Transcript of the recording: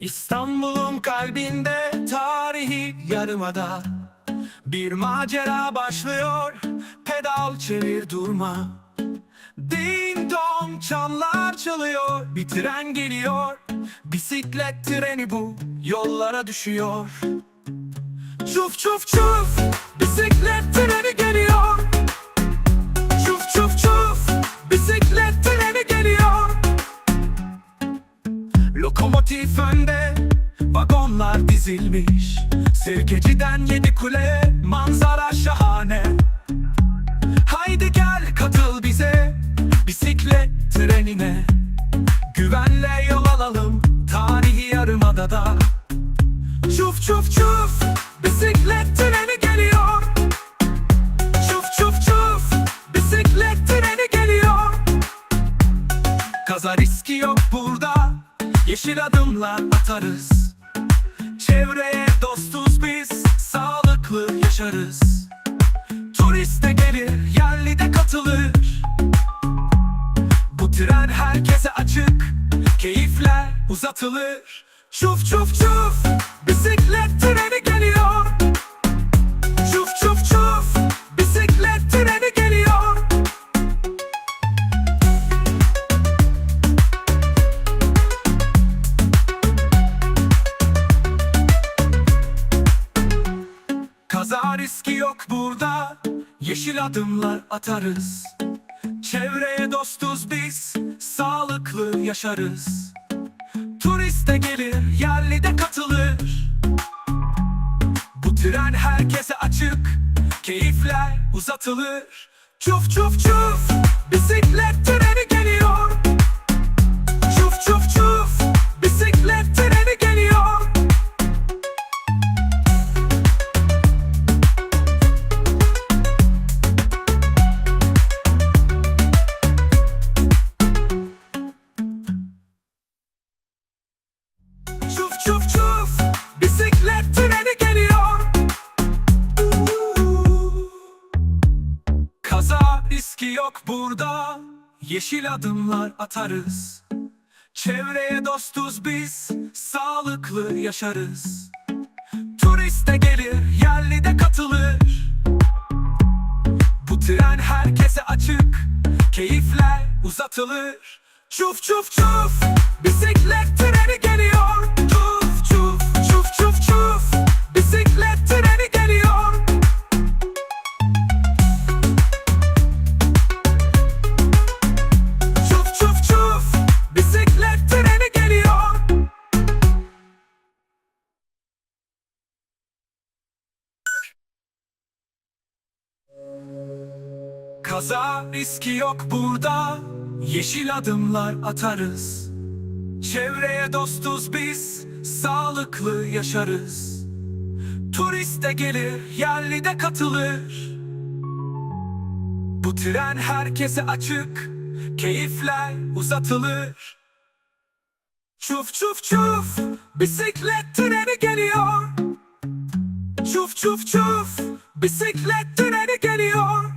İstanbul'un kalbinde tarihi yarımada Bir macera başlıyor pedal çevir durma. Ding dong çanlar çalıyor bir tren geliyor. Bisiklet treni bu yollara düşüyor. Çuf çuf çuf bisiklet treni geliyor Lokomotif önde Vagonlar dizilmiş. Sirkeci'den yedi kule Manzara şahane. Haydi gel katıl bize. Bisiklet trenine. Güvenle yol alalım Tarihi yarımadada Çuf çuf çuf Bisiklet treni Yeşil adımlar atarız. Çevreye dostuz biz Sağlıklı yaşarız. Turist de gelir Yerli de katılır. Bu tren herkese açık Keyifler uzatılır. Çuf çuf çuf Bisiklet treni geliyor Riski yok burada. Yeşil adımlar atarız. Çevreye dostuz biz Sağlıklı yaşarız. Turist de gelir Yerli de katılır. Bu tren herkese açık Keyifler uzatılır. Çuf çuf çuf Kaza riski yok burada. Yeşil adımlar atarız. Çevreye dostuz biz Sağlıklı yaşarız. Turist de gelir Yerli de katılır. Bu tren herkese açık Keyifler uzatılır. Çuf çuf çuf Bisiklet treni geliyor Kaza riski yok burada. Yeşil adımlar atarız. Çevreye dostuz biz Sağlıklı yaşarız. Turist de gelir Yerli de katılır. Bu tren herkese açık Keyifler uzatılır. Çuf çuf çuf Bisiklet treni geliyor. Çuf çuf çuf Bisiklet treni geliyor